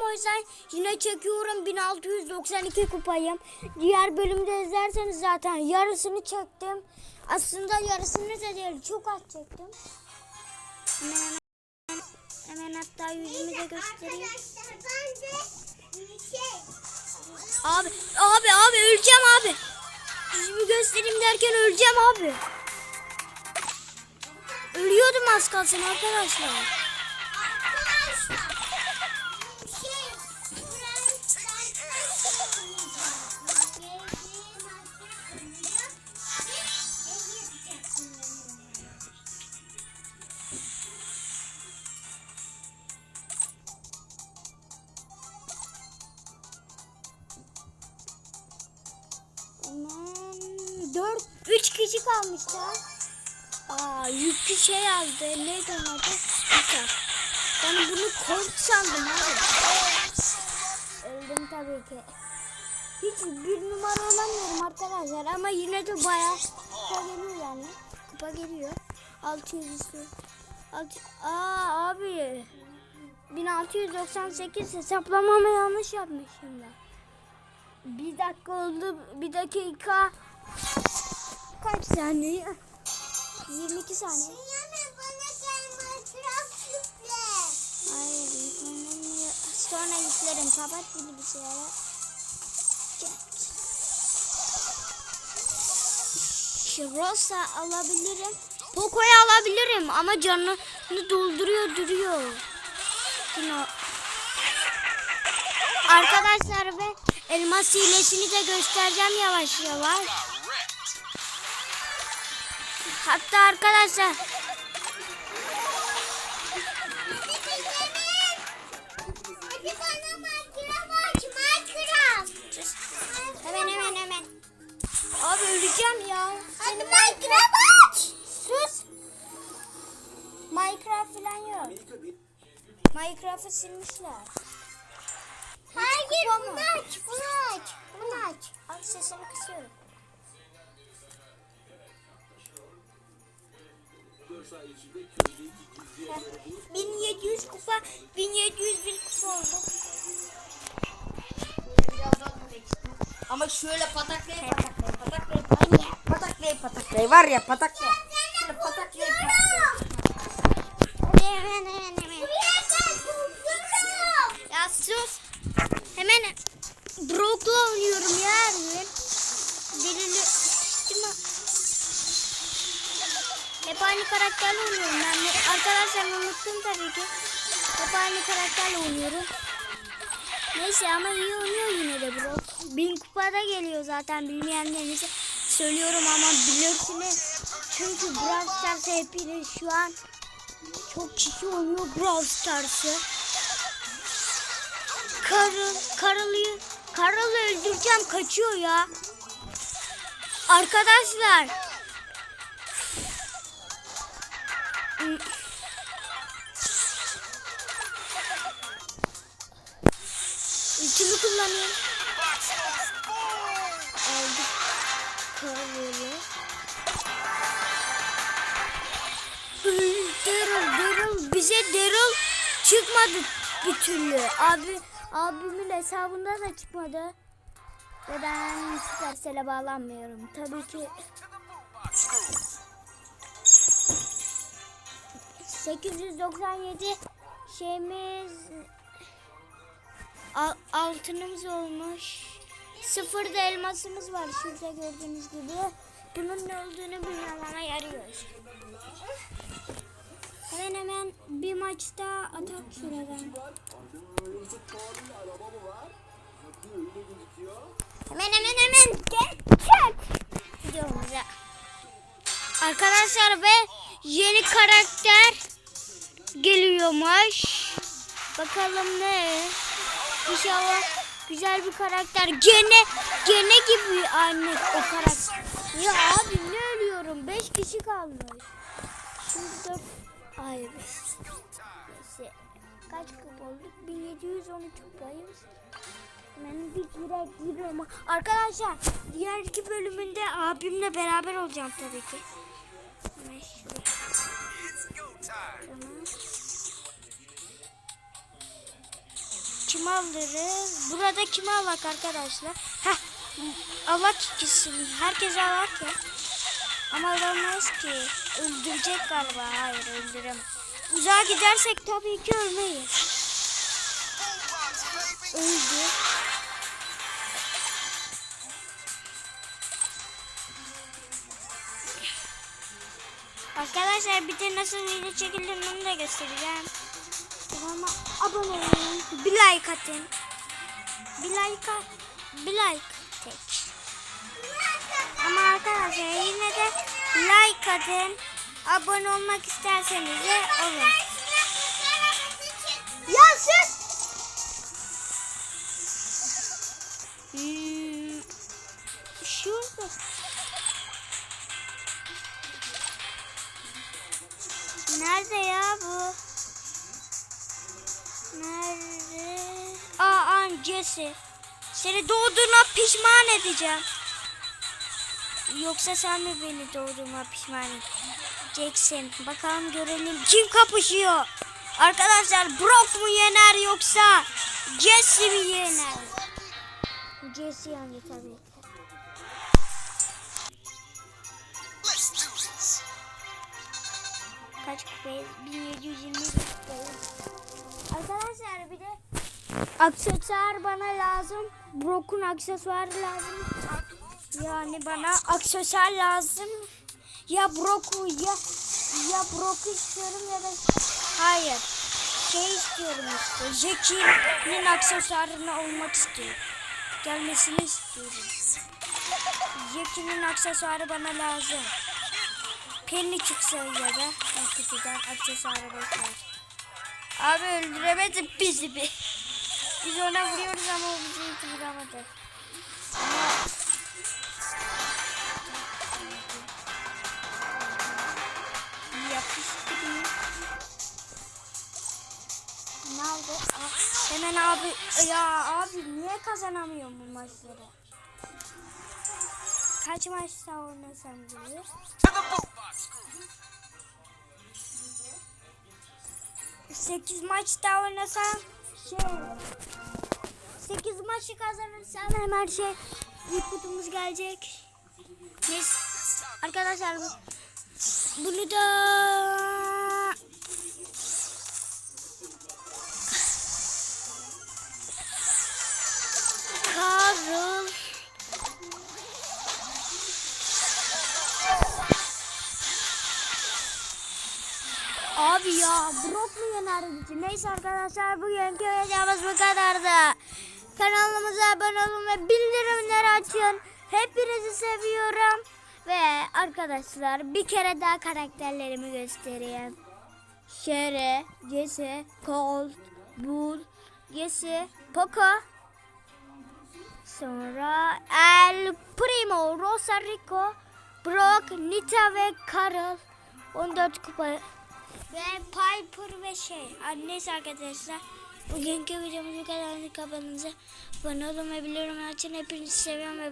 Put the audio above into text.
o yüzden yine çekiyorum 1692 kupayım. Diğer bölümde izlerseniz zaten yarısını çektim. Aslında yarısını da değil çok az çektim. Hemen hemen, hemen hatta yüzümü de göstereyim. Abi abi abi öleceğim abi. Yüzümü göstereyim derken öleceğim abi. Ölüyordum az kalsın arkadaşlar 3 kişi kalmışlar. Aa yüklü şey aldı. Neydi onun adı? Uçak. Ben bunu kort sandım abi. Öldüm tabii ki. Hiç bir numara olamıyorum arkadaşlar ama yine de bayağı kupa geliyor yani. Kupa geliyor. 600 üstü. Altı, aa abi. 1698 hesaplamamı yanlış yapmışım ben. Bir dakika oldu. Bir dakika. Kaç saniye? 22 saniye. Hayır yüklemem Sonra yüklerim. Kapat bilgisayarı. Şu Rosa alabilirim. Poco'yu alabilirim ama canını dolduruyor duruyor. Yine o- Arkadaşlar ve elmas hilesini de göstereceğim yavaş yavaş. Hatta arkadaşlar hemen hemen hemen. Abi öleceğim ya. Hadi Minecraft aç. Sus. Minecraft falan yok. Minecraft'ı silmişler. Hayır bunu aç bunu aç. Bunu aç. Abi sesini kısıyorum. 1700 kupa, 1701 kupa oldu. Ama şöyle pataklaya pataklaya pataklaya pataklaya pataklaya var ya pataklaya. Oynuyorum ben. Arkadaşlar unuttum tabii ki. Hep aynı karakterle oynuyorum. Neyse ama iyi oynuyor yine de Brock. Bin kupada geliyor zaten bilmeyenlerinize söylüyorum ama bilirsiniz. Çünkü Brawl Stars'ı hepiniz şu an çok kişi oynuyor Brawl Stars'ı. Karıl, Karıl'ı, Karıl'ı öldüreceğim kaçıyor ya. Arkadaşlar. Ultimi kullanıyorum. Aldık Karıl'ı. Daryl, Daryl bize Daryl çıkmadı bir türlü. Abi abimin hesabında da çıkmadı. Ve ben Supercell'e bağlanmıyorum. Tabii ki 897 şeyimiz al- altınımız olmuş. Sıfırda elmasımız var şurada gördüğünüz gibi. Bunun ne olduğunu bilmem ama yarıyor. Hemen hemen bir maçta atak şuradan. Hemen hemen hemen geçecek videomuza. Arkadaşlar ve yeni karakter geliyormuş. Bakalım ne? İnşallah güzel bir karakter. Gene gene gibi aynı o karakter. Ya abi ne ölüyorum? 5 kişi kalmış. Şimdi 4 Ay beş. Neyse. Kaç kupa olduk? 1713 kupayız. Ben bir girer giriyorum. Arkadaşlar diğer iki bölümünde abimle beraber olacağım tabii ki. Tamam. Kimi alırız? Burada kimi alak arkadaşlar? Heh. Alak ikisini. Herkes alak ya. Ama alamaz ki. Öldürecek galiba. Hayır öldüremem. Uzağa gidersek tabii ki ölmeyiz. Öldü. Arkadaşlar bir de nasıl video çekilir onu da göstereceğim. Kanalıma abone olun. Bir like atın. Bir like at. Bir like tek. Ama arkadaşlar yine de like atın. Abone olmak isterseniz de olun. Ya sus. Hmm, şurada. Nerede ya bu? Nerede? Aa, Jesse. Seni doğduğuna pişman edeceğim. Yoksa sen mi beni doğduğuma pişman edeceksin? Bakalım görelim kim kapışıyor? Arkadaşlar Brock mu yener yoksa Jesse mi yener? Jesse yendi tabii Kaç kupayız? 1720 kupayız. Arkadaşlar bir de aksesuar bana lazım. Brock'un aksesuarı lazım. Yani bana aksesuar lazım. Ya Brock'u ya ya Brock'u istiyorum ya da hayır. Şey istiyorum işte. Jackie'nin aksesuarını olmak istiyorum. Gelmesini istiyorum. Jackie'nin aksesuarı bana lazım. Penny çıksa ya da kötüden aksesuarı bekler. Abi öldüremedi bizi bir. Biz ona vuruyoruz ama o bizi hiç vuramadı. Ama... Ne oldu? Hemen abi ya abi niye kazanamıyorum bu maçları? Kaç maç daha oynasam box. 8 maç oynasam şey 8 maçı kazanırsam hemen şey ilk kutumuz gelecek. Neyse arkadaşlar bu, bunu da Abi ya Brock mu yener bizi? Neyse arkadaşlar bugünkü videomuz bu kadardı. Kanalımıza abone olun ve bildirimleri açın. Hepinizi seviyorum. Ve arkadaşlar bir kere daha karakterlerimi göstereyim. Shere, Jesse, Colt, Bull, Jesse, Poco. Sonra El Primo, Rosa Rico, Brock, Nita ve Carl. 14 kupa ve Piper ve şey. Neyse arkadaşlar. Bugünkü videomuz bu kadar. Kanalımıza abone ve bildirimleri açın. Hepinizi seviyorum